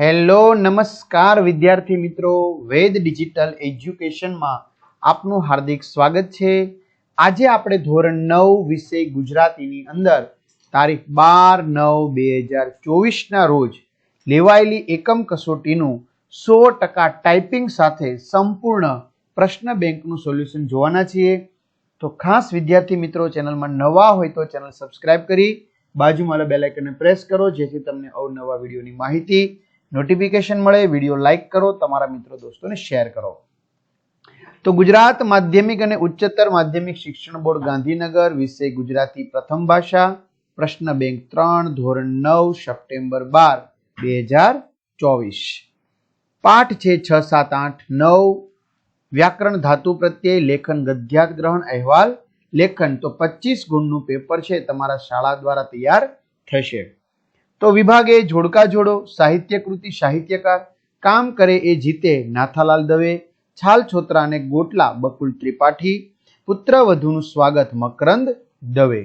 Hello, નમસ્કાર વિદ્યાર્થી મિત્રો. વેદ ડિજિટલ એજ્યુકેશનમાં આપનું હાર્દિક સ્વાગત છે. આજે આપણે ધોરણ નવ વિષય ગુજરાતીની અંદર તારીખ બાર નવ બે હજાર ચોવીસના રોજ લેવાયેલી એકમ કસોટીનું સો ટકા ટાઈપિંગ સાથે સંપૂર્ણ પ્રશ્ન બેંકનું સોલ્યુશન જોવાના છીએ. તો ખાસ વિદ્યાર્થી મિત્રો, ચેનલમાં નવા હોય તો ચેનલ સબસ્ક્રાઇબ કરી બાજુમાં બેલ આઇકનને પ્રેસ કરો, જેથી તમને અવનવા વિડીયોની માહિતી નોટિફિકેશન મળે વીડિયો લાઇક કરો, તમારા મિત્રો દોસ્તોને શેર કરો. તો ગુજરાત માધ્યમિક અને ઉચ્ચતર માધ્યમિક શિક્ષણ બોર્ડ ગાંધીનગર વિષય ગુજરાતી પ્રથમ ભાષા, પ્રશ્ન બેંક ત્રણ, ધોરણ નવ, સપ્ટેમ્બર બાર, બે હજાર ચોવીસ. પાઠ છે છ, સાત, આઠ, નવ. વ્યાકરણ ધાતુ પ્રત્યય, લેખન ગદ્યાત ગ્રહણ, અહેવાલ, લેખન. તો પચીસ ગુણનું પેપર છે, તમારા શાળા દ્વારા તૈયાર થશે. તો વિભાગે જોડકા જોડો સાહિત્ય કૃતિ સાહિત્યકાર, કામ કરે એ જીતે નાથાલાલ દવે, છાલ છોતરા અને ગોટલા બકુલ ત્રિપાઠી, પુત્ર વધુનું સ્વાગત મકરંદ દવે.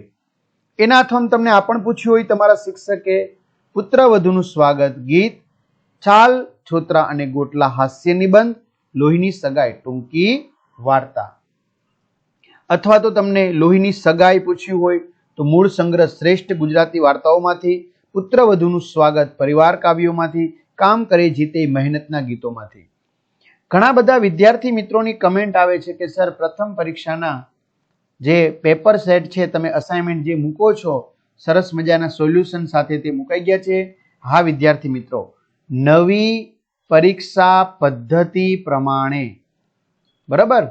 એના અથમ તમને આ પણ પૂછ્યું હોય તમારા શિક્ષકે, પુત્ર વધુનું સ્વાગત ગીત, છાલ છોતરા અને ગોટલા હાસ્ય નિબંધ, લોહીની સગાઈ ટૂંકી વાર્તા. અથવા તો તમને લોહીની સગાઈ પૂછ્યું હોય તો મૂળ સંગ્રહ શ્રેષ્ઠ ગુજરાતી વાર્તાઓમાંથી પુત્ર વધુનું સ્વાગત પરિવાર કાવ્યોમાંથી, કામ કરે જીતે મહેનતના ગીતોમાંથી. ઘણા બધા વિદ્યાર્થી મિત્રોની કમેન્ટ આવે છે કે, સર, પ્રથમ પરીક્ષાના જે પેપર સેટ છે, તમે અસાઇનમેન્ટ જે મૂકો છો, સરસ મજાના સોલ્યુશન સાથે તે મુકાઈ ગયા છે. હા, વિદ્યાર્થી મિત્રો, નવી પરીક્ષા પદ્ધતિ પ્રમાણે. બરાબર?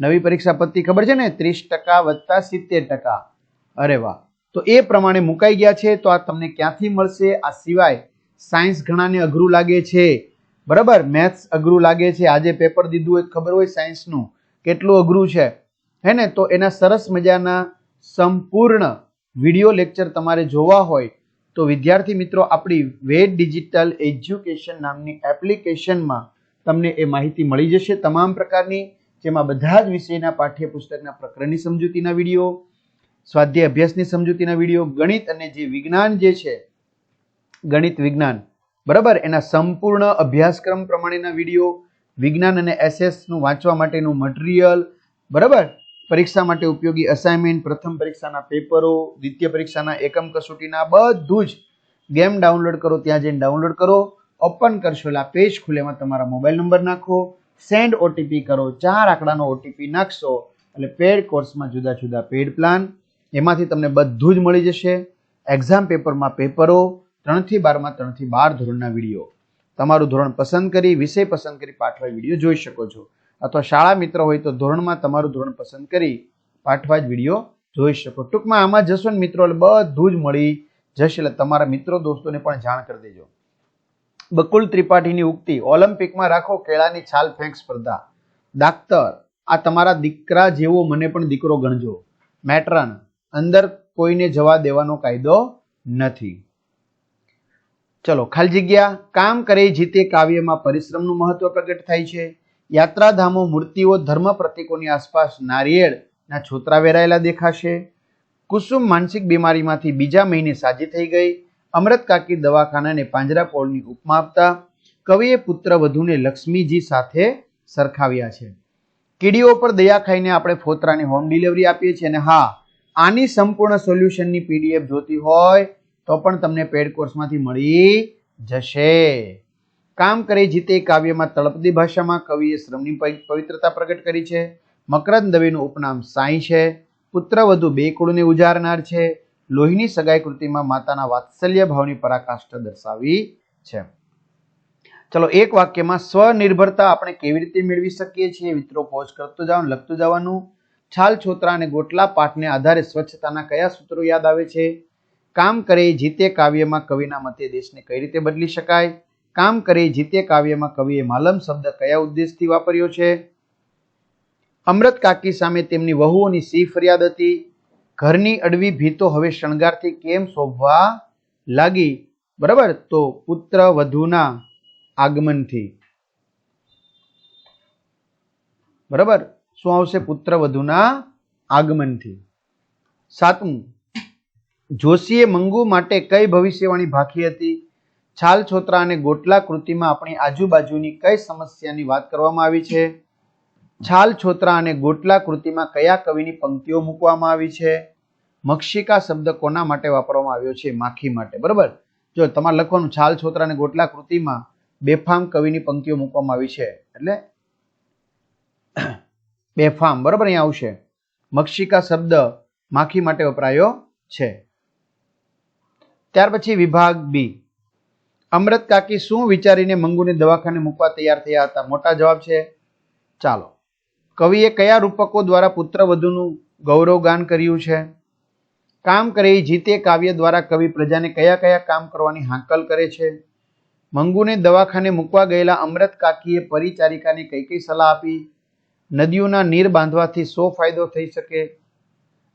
નવી પરીક્ષા પદ્ધતિ ખબર છે ને? ત્રીસ ટકા વત્તા સિત્તેર ટકા. અરે વાહ! તો એ પ્રમાણે મુકાઈ ગયા છે, તો આ તમને ક્યાંથી મળશે? આ સિવાય સાયન્સ ઘણાને અઘરું લાગે છે. બરાબર? મેથ્સ અઘરું લાગે છે. આજે પેપર દીધું હોય ખબર હોય સાયન્સનું કેટલું અઘરું છે. હે ને? તો એના સરસ મજાના સંપૂર્ણ વીડિયો લેક્ચર તમારે જોવા હોય તો વિદ્યાર્થી મિત્રો, આપણી વેદ ડિજિટલ એજ્યુકેશન નામની એપ્લિકેશનમાં તમને એ માહિતી મળી જશે તમામ પ્રકારની, જેમાં બધા જ વિષયના પાઠ્યપુસ્તકના પ્રકરણની સમજૂતીના વીડિયો સ્વાધ્યાય અભ્યાસની સમજૂતીના વીડિયો ગણિત અને જે વિજ્ઞાન જે છે, ગણિત વિજ્ઞાન, બરાબર? એના સંપૂર્ણ અભ્યાસક્રમ પ્રમાણેના વીડિયો, વિજ્ઞાન અને એસએસનું વાંચવા માટેનું મટીરિયલ બરાબર? પરીક્ષા માટે ઉપયોગી અસાઇનમેન્ટ પ્રથમ પરીક્ષાના પેપરો, દ્વિતીય પરીક્ષાના એકમ કસોટીના બધું જ ગેમ ડાઉનલોડ કરો, ત્યાં જઈને ડાઉનલોડ કરો ઓપન કરશો, એટલે પેજ ખુલે તમારા મોબાઈલ નંબર નાખો સેન્ડ ઓટીપી કરો, ચાર આંકડાનો ઓટીપી નાખશો, એટલે પેડ કોર્સમાં જુદા જુદા પેડ પ્લાન એમાંથી તમને બધું જ મળી જશે. એક્ઝામ પેપરમાં પેપરો, ત્રણથી બારમાં ત્રણથી બાર ધોરણના વીડિયો. તમારું ધોરણ પસંદ કરી, વિષય પસંદ કરી પાઠવા વીડિયો જોઈ શકો છો. અથવા શાળા મિત્ર હોય તો ધોરણમાં તમારું ધોરણ પસંદ કરી પાઠવા જ વીડિયો જોઈ શકો. ટૂંકમાં આમાં જશો ને મિત્રો, એટલે બધું જ મળી જશે. એટલે તમારા મિત્રો દોસ્તોને પણ જાણ કરી દેજો. બકુલ ત્રિપાઠીની ઉક્તિ, ઓલિમ્પિકમાં રાખો કેળાની છાલ ફેંક સ્પર્ધા. ડાક્ટર આ તમારા દીકરા જેવો મને પણ દીકરો ગણજો. મેટ્રન અંદર કોઈને જવા દેવાનો કાયદો નથી. ચલો, ખાલી જગ્યા, કામ કરે જીતે કાવ્યમાં પરિશ્રમનું મહત્વ પ્રગટ થાય છે. યાત્રાધામો, મૂર્તિઓ, ધર્મ પ્રતીકોની આસપાસ નારિયેળના છોતરા વેરાયેલા દેખાશે. કુસુમ માનસિક બીમારીમાંથી બીજા મહિને સાજી થઈ ગઈ. અમૃત કાકી દવાખાનાને પાંજરાપોળની ઉપમા આપતા કવિએ પુત્ર વધુને લક્ષ્મીજી સાથે સરખાવ્યા છે. કીડીઓ પર દયા ખાઈને આપણે ફોતરાની હોમ ડિલિવરી આપીએ છીએ અને હા આની સંપૂર્ણ સોલ્યુશનની પીડીએફ જોતી હોય તો પણ તમને પેડ કોર્સમાંથી મળી જશે. કામ કરે જીતે કાવ્યમાં તળપદી ભાષામાં કવિએ શ્રમની પવિત્રતા પ્રગટ કરી છે. મકરંદ દવેનું ઉપનામ સાંઈ છે. પુત્ર વધુ બે કુળને ઉજારનાર છે. લોહીની સગાઈ કૃતિમાં માતાના વાત્સલ્ય ભાવની પરાકાષ્ઠા દર્શાવી છે. ચલો એક વાક્યમાં સ્વનિર્ભરતા આપણે કેવી રીતે મેળવી શકીએ છીએ? મિત્રો પોઝ કરતું જવાનું લખતું જવાનું. છાલ છોતરા અને ગોટલા પાઠને આધારે સ્વચ્છતાના કયા સૂત્રો યાદ આવે છે? કામ કરે જીતે કાવ્યમાં કવિના મતે દેશને કઈ રીતે બદલી શકાય? કામ કરે જીતે કાવ્યમાં કવિએ માલમ શબ્દ કયા ઉદ્દેશથી વાપર્યો છે? અમૃત કાકી સામે તેમની વહુઓની સી ફરિયાદ હતી. ઘરની અડવી ભીતો હવે શણગારથી કેમ શોભવા લાગી? બરાબર? તો પુત્ર વધુના આગમનથી. બરાબર? શું આવશે પુત્ર વધુના આગમનથી? સાતમું. જોશીએ મંગુ માટે કઈ ભવિષ્યવાણી ભાખી હતી? છાલ, છોતરા અને ગોટલા કૃતિમાં આપણી આજુબાજુની કઈ સમસ્યાની વાત કરવામાં આવી છે? છાલ, છોતરા અને ગોટલા કૃતિમાં કયા કવિની પંક્તિઓ મૂકવામાં આવી છે? મક્ષિકા શબ્દ કોના માટે વાપરવામાં આવ્યો છે? માખી માટે. બરાબર? જો તમારે લખવાનું, છાલ, છોતરા અને ગોટલા કૃતિમાં બેફામ કવિની પંક્તિઓ મૂકવામાં આવી છે. એટલે બેફામ બરાબર? અહીંયા આવશે. મક્ષિકા શબ્દ માખી માટે વપરાયો છે. ત્યાર પછી વિભાગ બી. અમૃત કાકી શું વિચારીને મંગુને દવાખાને મૂકવા તૈયાર થયા હતા? મોટા જવાબ છે, ચાલો. કવિએ કયા રૂપકો દ્વારા પુત્રવધુનું ગૌરવગાન કર્યું છે? કામ કરે જીતે કાવ્ય દ્વારા કવિ પ્રજાને કયા કયા કામ કરવાની હાંકલ કરે છે? મંગુને દવાખાને મૂકવા ગયેલા અમૃત કાકીએ પરિચારિકાને કઈ કઈ સલાહ આપી? નદીઓના નીર બાંધવાથી શો ફાયદો થઈ શકે?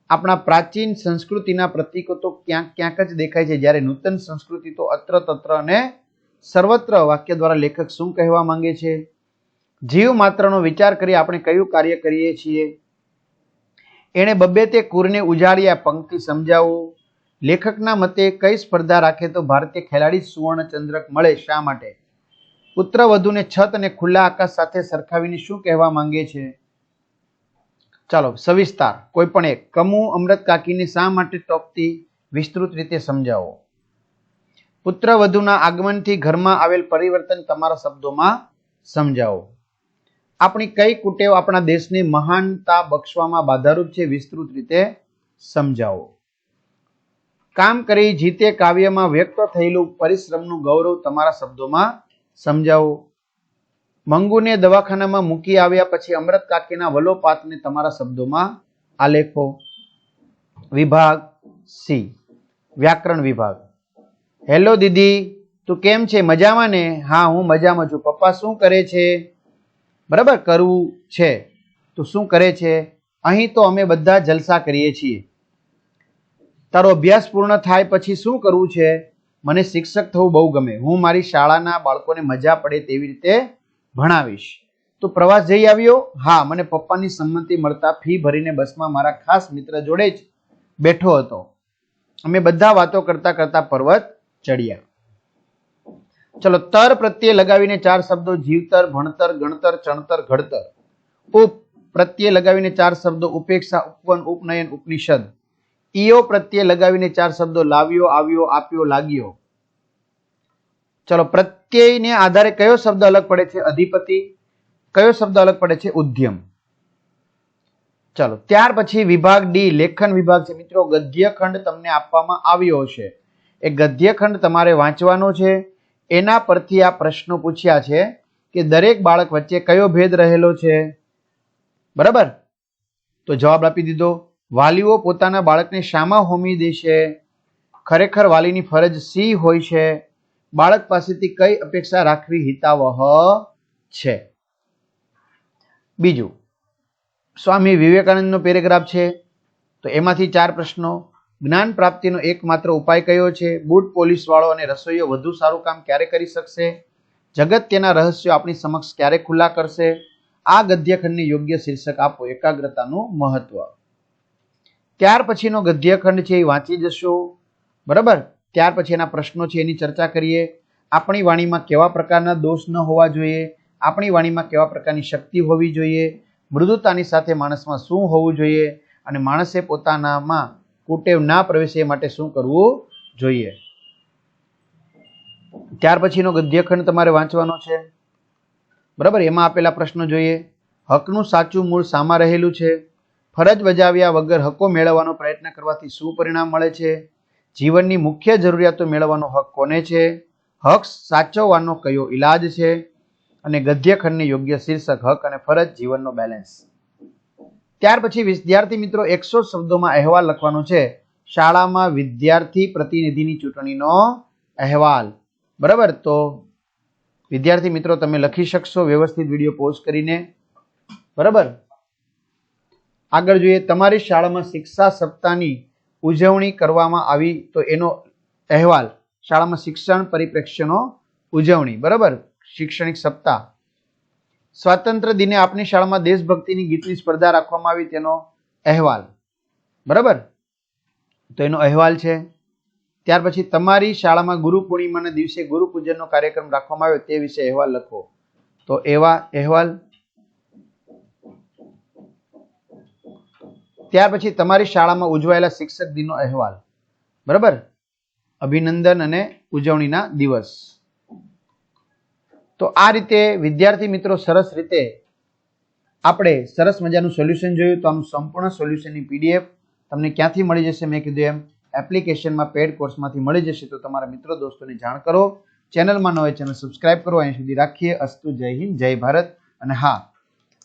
આપણા પ્રાચીન સંસ્કૃતિના પ્રતીકો તો ક્યાંક ક્યાંક જ દેખાય છે. જ્યારે નૂતન સંસ્કૃતિ તો અત્ર તત્ર અને સર્વત્ર વાક્ય દ્વારા લેખક શું કહેવા માંગે છે? જીવ માત્રનો વિચાર કરી આપણે કયું કાર્ય કરીએ છીએ? એણે બબ્બે તે કુરને ઉજાડ્યા પંક્તિ સમજાવો. લેખકના મતે કઈ સ્પર્ધા રાખે તો ભારતીય ખેલાડી સુવર્ણ ચંદ્રક મળે શા માટે? પુત્ર વધુને છત અને ખુલ્લા આકાશ સાથે સરખાવીને શું કહેવા માંગે છે? ચાલો, સવિસ્તાર, કોઈ પણ એક. કમુ અમૃત કાકીને શા માટે ટોકતી વિસ્તૃત રીતે સમજાવો? પુત્ર વધુના આગમનથી ઘરમાં આવેલ પરિવર્તન તમારા શબ્દોમાં સમજાવો. આપણી કઈ કુટેવ આપણા દેશની મહાનતા બક્ષવામાં બાધારૂપ છે વિસ્તૃત રીતે સમજાવો. કામ કરી જીતે કાવ્યમાં વ્યક્ત થયેલું પરિશ્રમનું ગૌરવ તમારા શબ્દોમાં સમજાવો? મંગુને દવાખાનામાં મૂકી આવ્યા પછી અમૃત કાકીના વલોપાતને તમારા શબ્દોમાં આલેખો. વિભાગ સી. વ્યાકરણ વિભાગ. હેલો દીદી, તું કેમ છે? મજામાં ને? હા, હું મજામાં છું. પપ્પા શું કરે છે? બરાબર કરવું છે. તું શું કરે છે? અહીં તો અમે બધા જલસા કરીએ છીએ. તારો અભ્યાસ પૂર્ણ થાય પછી શું કરવું છે? મને શિક્ષક થવું બહુ ગમે. હું મારી શાળાના બાળકોને મજા પડે તેવી રીતે ભણાવીશ. તો પ્રવાસ જઈ આવ્યો? હા, મને પપ્પાની સંમતિ મળતા ફી ભરીને બસમાં મારા ખાસ મિત્ર જોડે જ બેઠો હતો. અમે બધા વાતો કરતા કરતા પર્વત ચડ્યા. ચલો, તર પ્રત્યે લગાવીને ચાર શબ્દો જીવતર, ભણતર, ગણતર, ચણતર, ઘડતર. ઉપ પ્રત્યે લગાવીને ચાર શબ્દો ઉપેક્ષા, ઉપવન, ઉપનયન, ઉપનિષદ. ઈયો પ્રત્યે લગાવીને ચાર શબ્દો લાવ્યો, આવ્યો, આપ્યો, લાગ્યો. ચલો, પ્રત્યયને આધારે કયો શબ્દ અલગ પડે છે? અધિપતિ. કયો શબ્દ અલગ પડે છે? ઉદ્યમ. ચલો, ત્યાર પછી વિભાગ ડી, લેખન વિભાગ છે. મિત્રો, ગદ્યખંડ તમને આપવામાં આવ્યો છે એ ગદ્યખંડ તમારે વાંચવાનો છે. એના પરથી આ પ્રશ્નો પૂછ્યા છે કે દરેક બાળક વચ્ચે કયો ભેદ રહેલો છે? બરાબર? તો જવાબ આપી દીધો. વાલીઓ પોતાના બાળકને શામાં હોમી દેશે ખરેખર વાલીની ફરજ સી હોય છે. બાળક પાસેથી કઈ અપેક્ષા રાખવી હિતાવહ છે? બીજું, સ્વામી વિવેકાનંદનો પેરેગ્રાફ છે. તો એમાંથી ચાર પ્રશ્નો. જ્ઞાન પ્રાપ્તિનો એકમાત્ર ઉપાય કયો છે? બુટ પોલીસવાળો અને રસોઈયો વધુ સારું કામ ક્યારે કરી શકશે? જગત તેના રહસ્યો આપણી સમક્ષ ક્યારે ખુલ્લા કરશે? આ ગદ્યખંડને યોગ્ય શીર્ષક આપો. એકાગ્રતાનું મહત્વ. ત્યાર પછીનો ગદ્યખંડ છે એ વાંચી જશો. બરાબર? ત્યાર પછી એના પ્રશ્નો છે, એની ચર્ચા કરીએ. આપણી વાણીમાં કેવા પ્રકારના દોષ ન હોવા જોઈએ. આપણી વાણીમાં કેવા પ્રકારની શક્તિ હોવી જોઈએ. મૃદુતાની સાથે માણસમાં શું હોવું જોઈએ અને માણસે પોતાનામાં કુટેવ ના પ્રવેશે એ માટે શું કરવું જોઈએ? ત્યાર પછીનો ગદ્યખંડ તમારે વાંચવાનો છે. બરાબર? એમાં આપેલા પ્રશ્નો જોઈએ. હકનું સાચું મૂળ સામા રહેલું છે. ફરજ બજાવ્યા વગર હકો મેળવવાનો પ્રયત્ન કરવાથી શું પરિણામ મળે છે? જીવનની મુખ્ય જરૂરિયાતો મેળવવાનો હક કોને છે? હક સાચવવાનો કયો ઈલાજ છે? અને ગદ્યખંડને યોગ્ય શીર્ષક હક અને ફરજ જીવનનો બેલેન્સ. ત્યાર પછી વિદ્યાર્થી મિત્રો એકસો શબ્દોમાં અહેવાલ લખવાનો છે. શાળામાં વિદ્યાર્થી પ્રતિનિધિની ચૂંટણીનો અહેવાલ. બરાબર? તો વિદ્યાર્થી મિત્રો તમે લખી શકશો, વ્યવસ્થિત વીડિયો પોઝ કરીને. બરાબર? આગળ જોઈએ, તમારી શાળામાં શિક્ષા સપ્તાહની ઉજવણી કરવામાં આવી તો એનો અહેવાલ, શાળામાં શિક્ષણ પરિપ્રેક્ષ્યનો ઉજવણી, બરાબર? શૈક્ષણિક સપ્તાહ. સ્વાતંત્ર્ય દિને આપની શાળામાં દેશભક્તિની ગીતની સ્પર્ધા રાખવામાં આવી તેનો અહેવાલ, બરાબર? તો એનો અહેવાલ છે, ત્યાર પછી તમારી શાળામાં ગુરુ પૂર્ણિમાના દિવસે ગુરુ પૂજનનો કાર્યક્રમ રાખવામાં આવ્યો તે વિશે અહેવાલ લખો. તો એવા અહેવાલ ત્યાર પછી તમારી શાળામાં ઉજવાયેલા શિક્ષક દિનનો અહેવાલ. બરાબર? અભિનંદન અને ઉજવણીના દિવસ. તો આ રીતે વિદ્યાર્થી મિત્રો સરસ રીતે આપણે સરસ મજાનું સોલ્યુશન જોયું તો આમ સંપૂર્ણ સોલ્યુશનની પીડીએફ તમને ક્યાંથી મળી જશે મેં કીધું એમ એપ્લિકેશનમાં પેડ કોર્સમાંથી મળી જશે તો તમારા મિત્રો દોસ્તોને જાણ કરો. ચેનલમાં ન હોય ચેનલ સબસ્ક્રાઇબ કરો. અહીં સુધી રાખીએ. અસ્તુ જય હિન્દ, જય ભારત અને હા.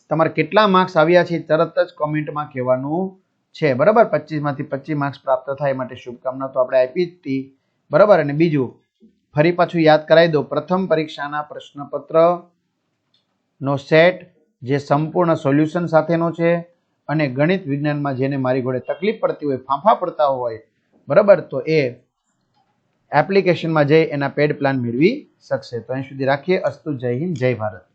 તમારે કેટલા માર્ક્સ આવ્યા છે તરત જ કોમેન્ટમાં કહેવાનું છે. બરાબર? પચીસમાંથી પચીસ માર્ક્સ પ્રાપ્ત થાય માટે શુભકામના તો આપણે આપી જ હતી. બરાબર? અને બીજું, ફરી પાછું યાદ કરાવી દો પ્રથમ પરીક્ષાના પ્રશ્નપત્ર નો સેટ જે સંપૂર્ણ સોલ્યુશન સાથેનો છે અને ગણિત વિજ્ઞાનમાં જેને મારી ઘોડે તકલીફ પડતી હોય, ફાંફા પડતા હોય, બરાબર? તો એ એપ્લિકેશનમાં જઈ એના પેડ પ્લાન મેળવી શકશે. તો અહીં સુધી રાખીએ. અસ્તુ, જય હિન્દ, જય ભારત.